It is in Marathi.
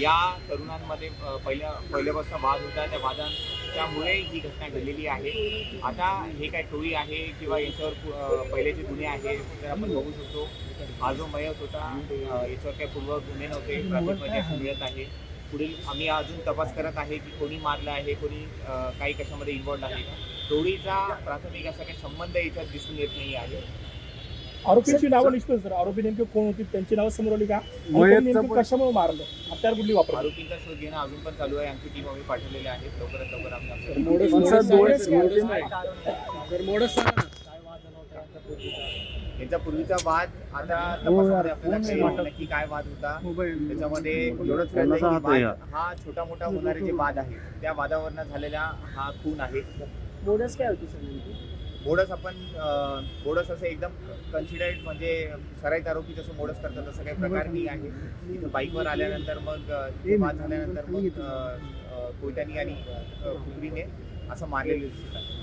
या तरुणांमध्ये पहिल्या पहिल्यापासून वाद होता त्या वादांच्यामुळे ही घटना घडलेली आहे. आता हे काय टोळी आहे किंवा याच्यावर पु- अ, पहिलेचे गुन्हे आहे तर आपण बघू शकतो. हा जो मयत होता याच्यावर काही पूर्व गुन्हे नव्हते प्राथमिक माहिती मिळत आहे. पुढील आम्ही अजून तपास करत आहे की कोणी मारलं आहे कोणी काही कशामध्ये इन्व्हॉल्ड आहे. टोळीचा प्राथमिक असा काही संबंध याच्यात दिसून येत नाही आहे. आरोपींची नावं निष्पन्न सर. आरोपी नेमके कोण होती त्यांची नावं समोर आली का? नेमकं कशामुळे मारलं? हत्यार कुठली वापरली? आरोपींचा शोध घेणं अजून पण चालू आहे. आमची टीम आम्ही पाठवलेली आहे. लवकरात लवकर आम्ही यांचा पूर्वीचा? वाद आता तपासामध्ये आपल्याला काही नक्की काय वाद होता. त्याच्यामध्ये एवढंच की वाद हा छोटा मोठा होणारे जे वाद आहे त्या वादावरनं झालेला हा खून आहे. बोनस काय होती सर नेमकी? मोडस आपण मोडस असं एकदम कन्सिडर्ड म्हणजे सराईत आरोपी जसं मोडस करतात तसं काही प्रकार नाही आहे. इथं बाईकवर आल्यानंतर मग अं, वाद झाल्यानंतर मग कोयत्यानी आणि अं, असं मारलेलं दिसतात